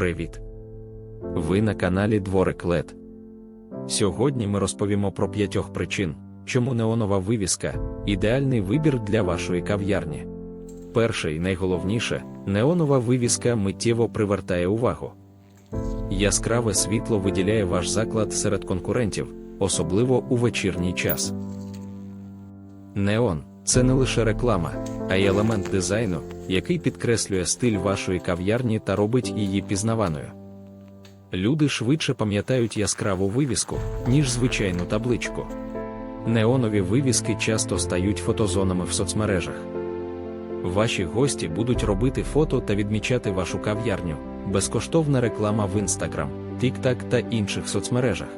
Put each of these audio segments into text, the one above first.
Привіт! Ви на каналі Дворик Лед. Сьогодні ми розповімо про п'ятьох причин, чому неонова вивіска ідеальний вибір для вашої кав'ярні. Перше і найголовніше, неонова вивіска миттєво привертає увагу. Яскраве світло виділяє ваш заклад серед конкурентів, особливо у вечірній час. Неон це не лише реклама, а й елемент дизайну, який підкреслює стиль вашої кав'ярні та робить її пізнаваною. Люди швидше пам'ятають яскраву вивіску, ніж звичайну табличку. Неонові вивіски часто стають фотозонами в соцмережах. Ваші гості будуть робити фото та відмічати вашу кав'ярню, безкоштовна реклама в Instagram, TikTok та інших соцмережах.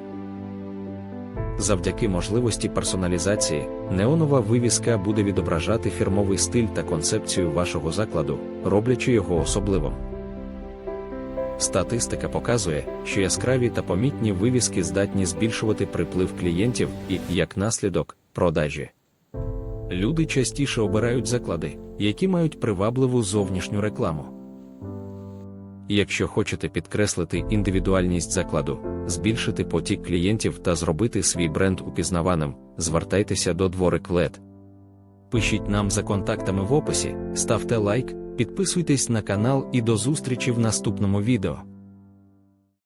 Завдяки можливості персоналізації, неонова вивіска буде відображати фірмовий стиль та концепцію вашого закладу, роблячи його особливим. Статистика показує, що яскраві та помітні вивіски здатні збільшувати приплив клієнтів і, як наслідок, продажі. Люди частіше обирають заклади, які мають привабливу зовнішню рекламу. Якщо хочете підкреслити індивідуальність закладу, збільшити потік клієнтів та зробити свій бренд упізнаваним, звертайтеся до дворик LED. Пишіть нам за контактами в описі, ставте лайк, підписуйтесь на канал і до зустрічі в наступному відео.